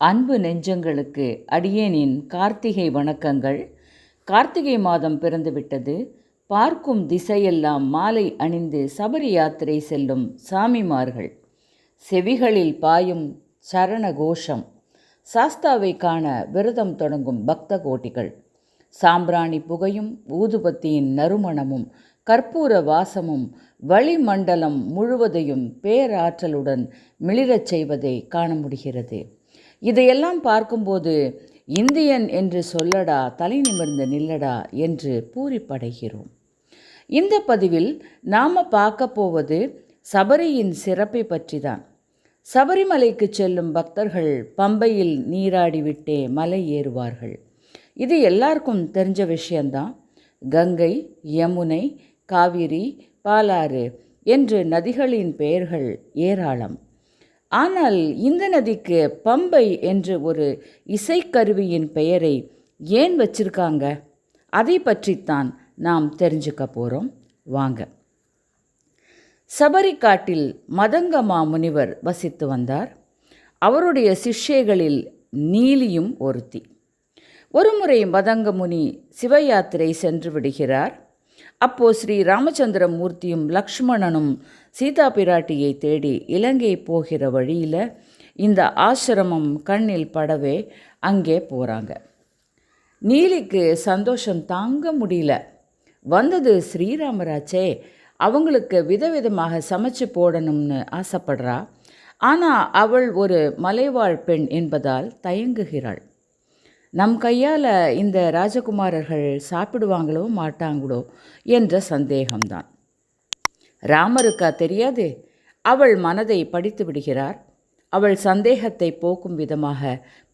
அன்பு நெஞ்சங்களுக்கு அடியேனின் கார்த்திகை வணக்கங்கள். கார்த்திகை மாதம் பிறந்துவிட்டது. பார்க்கும் திசையெல்லாம் மாலை அணிந்து சபரி யாத்திரை செல்லும் சாமிமார்கள். செவிகளில் பாயும் சரண கோஷம் சாஸ்தாவை காண விரதம் தொடங்கும் பக்த கோட்டிகள் சாம்பிராணி புகையும் ஊதுபத்தியின் நறுமணமும் கற்பூர வாசமும் வளிமண்டலம் முழுவதையும் பேராற்றலுடன் மிளிரச் செய்வதை காண முடிகிறது. இதையெல்லாம் பார்க்கும்போது இந்தியன் என்று சொல்லடா தலை நிமிர்ந்து நில்லடா என்று பூரிப்படைகிறோம். இந்த பதிவில் நாம் பார்க்க போவது சபரியின் சிறப்பை பற்றி தான் சபரிமலைக்கு செல்லும் பக்தர்கள் பம்பையில் நீராடிவிட்டே மலை ஏறுவார்கள். இது எல்லாருக்கும் தெரிஞ்ச விஷயந்தான் கங்கை யமுனை காவிரி பாலாறு என்று நதிகளின் பெயர்கள் ஏராளம். ஆனால் இந்த நதிக்கு பம்பை என்று ஒரு இசைக்கருவியின் பெயரை ஏன் வச்சிருக்காங்க? அதை பற்றித்தான் நாம் தெரிஞ்சுக்க போகிறோம் வாங்க. சபரிக்காட்டில் மதங்கமா முனிவர் வசித்து வந்தார். அவருடைய சிஷ்யைகளில் நீலியும் ஒருத்தி. ஒருமுறை மதங்க முனி சிவயாத்திரை சென்று விடுகிறார். அப்போ ஸ்ரீ ராமச்சந்திர மூர்த்தியும் லக்ஷ்மணனும் சீதா பிராட்டியை தேடி இலங்கை போகிற வழியில் இந்த ஆசிரமம் கண்ணில் படவே அங்கே போகிறாங்க நீலிக்கு சந்தோஷம் தாங்க முடியல. வந்தது ஸ்ரீராமராச்சே அவங்களுக்கு விதவிதமாக சமைச்சு போடணும்னு ஆசைப்படுறா. ஆனால் அவள் ஒரு மலைவாழ் பெண் என்பதால் தயங்குகிறாள். நம் கையால் இந்த ராஜகுமாரர்கள் சாப்பிடுவாங்களோ மாட்டாங்களோ என்ற சந்தேகம்தான். ராமருக்கா தெரியாது? அவள் மனதை படித்து விடுகிறார். அவள் சந்தேகத்தை போக்கும் விதமாக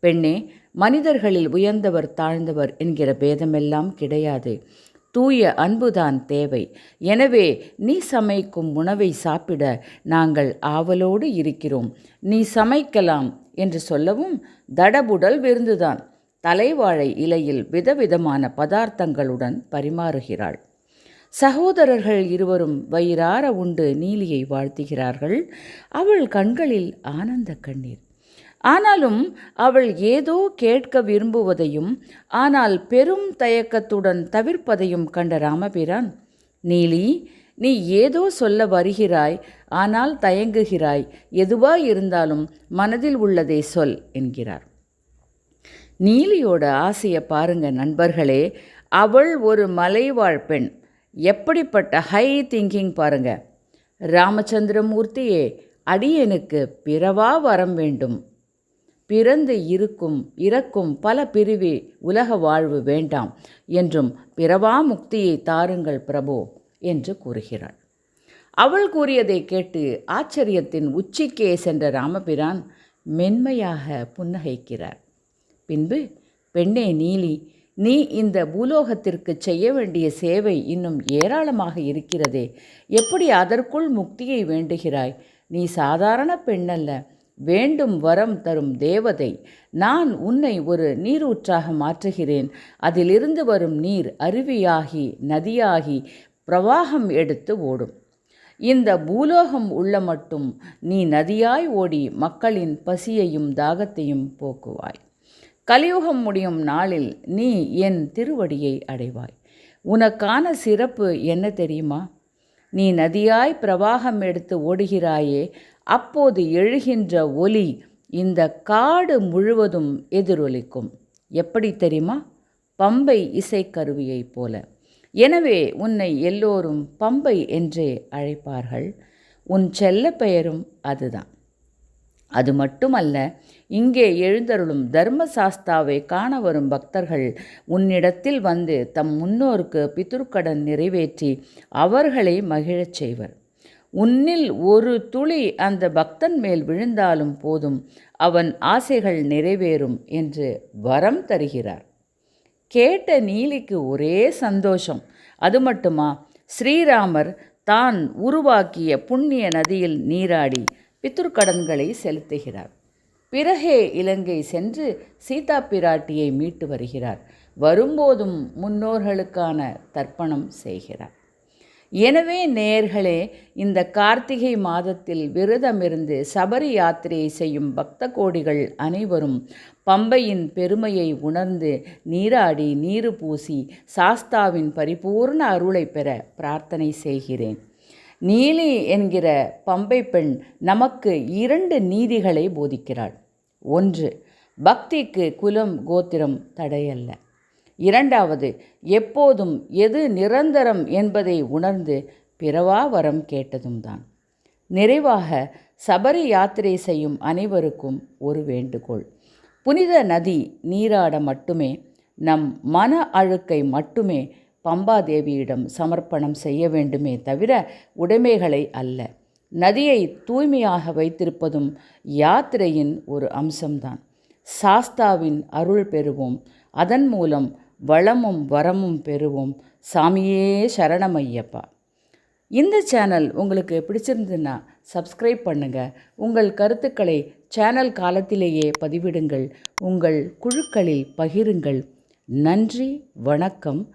பெண்ணே மனிதர்களில் உயர்ந்தவர் தாழ்ந்தவர் என்கிற பேதமெல்லாம் கிடையாது. தூய அன்புதான் தேவை. எனவே நீ சமைக்கும் உணவை சாப்பிட நாங்கள் ஆவலோடு இருக்கிறோம். நீ சமைக்கலாம் என்று சொல்லவும் தடபுடல் விருந்துதான். தலைவாழை இலையில் விதவிதமான பதார்த்தங்களுடன் பரிமாறுகிறாள். சகோதரர்கள் இருவரும் வயிறார உண்டு நீலியை வாழ்த்துகிறார்கள். அவள் கண்களில் ஆனந்த கண்ணீர். ஆனாலும் அவள் ஏதோ கேட்க விரும்புவதையும் ஆனால் பெரும் தயக்கத்துடன் தவிர்ப்பதையும் கண்ட ராமபிரான் நீலி நீ ஏதோ சொல்ல வருகிறாய் ஆனால் தயங்குகிறாய். எதுவாய் இருந்தாலும் மனதில் உள்ளதை சொல் என்கிறார். நீலியோட ஆசையை பாருங்க நண்பர்களே. அவள் ஒரு மலைவாழ் பெண். எப்படிப்பட்ட ஹை திங்கிங் பாருங்க. ராமச்சந்திரமூர்த்தியே அடியனுக்கு பிறவா வரம் வேண்டும். பிறந்து இருக்கும் இறக்கும் பல பிரிவி உலக வாழ்வு வேண்டாம் என்றும் பிறவா முக்தியை தாருங்கள் பிரபோ என்று கூறுகிறாள். அவள் கூறியதை கேட்டு ஆச்சரியத்தின் உச்சிக்கே சென்ற ராமபிரான் மென்மையாக புன்னகைக்கிறார். பின்பு பெண்ணே நீலி நீ இந்த பூலோகத்திற்கு செய்ய வேண்டிய சேவை இன்னும் ஏராளமாக இருக்கிறதே. எப்படி அதற்குள் முக்தியை வேண்டுகிறாய்? நீ சாதாரண பெண்ணல்ல. வேண்டும் வரம் தரும் தேவதை. நான் உன்னை ஒரு நீரூற்றாக மாற்றுகிறேன். அதிலிருந்து வரும் நீர் அருவியாகி நதியாகி பிரவாகம் எடுத்து ஓடும். இந்த பூலோகம் உள்ள மட்டும் நீ நதியாய் ஓடி மக்களின் பசியையும் தாகத்தையும் போக்குவாய். கலியுகம் முடியும் நாளில் நீ என் திருவடியை அடைவாய். உனக்கான சிறப்பு என்ன தெரியுமா? நீ நதியாய் பிரவாகம் எடுத்து ஓடுகிறாயே அப்போது எழுகின்ற ஒலி இந்த காடு முழுவதும் எதிரொலிக்கும். எப்படி தெரியுமா? பம்பை இசைக்கருவியைப் போல. எனவே உன்னை எல்லோரும் பம்பை என்றே அழைப்பார்கள். உன் செல்ல பெயரும் அதுதான். அது மட்டுமல்ல இங்கே எழுந்தருளும் தர்மசாஸ்தாவை காண வரும் பக்தர்கள் உன்னிடத்தில் வந்து தம் முன்னோருக்கு பிதுர்க்கடன் நிறைவேற்றி அவர்களை மகிழச் செய்வர். உன்னில் ஒரு துளி அந்த பக்தன் மேல் விழுந்தாலும் போதும் அவன் ஆசைகள் நிறைவேறும் என்று வரம் தருகிறார். கேட்ட நீலிக்கு ஒரே சந்தோஷம். அது மட்டுமா? ஸ்ரீராமர் தான் உருவாக்கிய புண்ணிய நதியில் நீராடி பித்துர்கடன்களை செலுத்துகிறார். பிறகே இலங்கை சென்று சீதா பிராட்டியை மீட்டு வருகிறார். வரும்போதும் முன்னோர்களுக்கான தர்ப்பணம் செய்கிறார். எனவே நேர்களே இந்த கார்த்திகை மாதத்தில் விரதமிருந்து சபரி யாத்திரையை செய்யும் பக்த கோடிகள் அனைவரும் பம்பையின் பெருமையை உணர்ந்து நீராடி நீரு பூசி சாஸ்தாவின் பரிபூர்ண அருளை பெற பிரார்த்தனை செய்கிறேன். நீலி என்கிற பம்பை பெண் நமக்கு இரண்டு நீதிகளை போதிக்கிறாள். ஒன்று பக்திக்கு குலம் கோத்திரம் தடையல்ல. இரண்டாவது எப்போதும் எது நிரந்தரம் என்பதை உணர்ந்து பிறவா வரம் கேட்டதும் தான். நிறைவாக சபரி யாத்திரை செய்யும் அனைவருக்கும் ஒரு வேண்டுகோள். புனித நதி நீராட மட்டுமே நம் மன அழுக்கை மட்டுமே பம்பாதேவியிடம் சமர்ப்பணம் செய்ய வேண்டுமே தவிர உடைமைகளை அல்ல. நதியை தூய்மையாக வைத்திருப்பதும் யாத்திரையின் ஒரு அம்சம்தான். சாஸ்தாவின் அருள் பெறுவோம். அதன் மூலம் வளமும் வரமும் பெறுவோம். சாமியே சரணமையப்பா. இந்த சேனல் உங்களுக்கு பிடிச்சிருந்ததுன்னா சப்ஸ்கிரைப் பண்ணுங்கள் உங்கள் கருத்துக்களை சேனல் காலத்திலேயே பதிவிடுங்கள். உங்கள் குழுக்களில் பகிருங்கள். நன்றி வணக்கம்.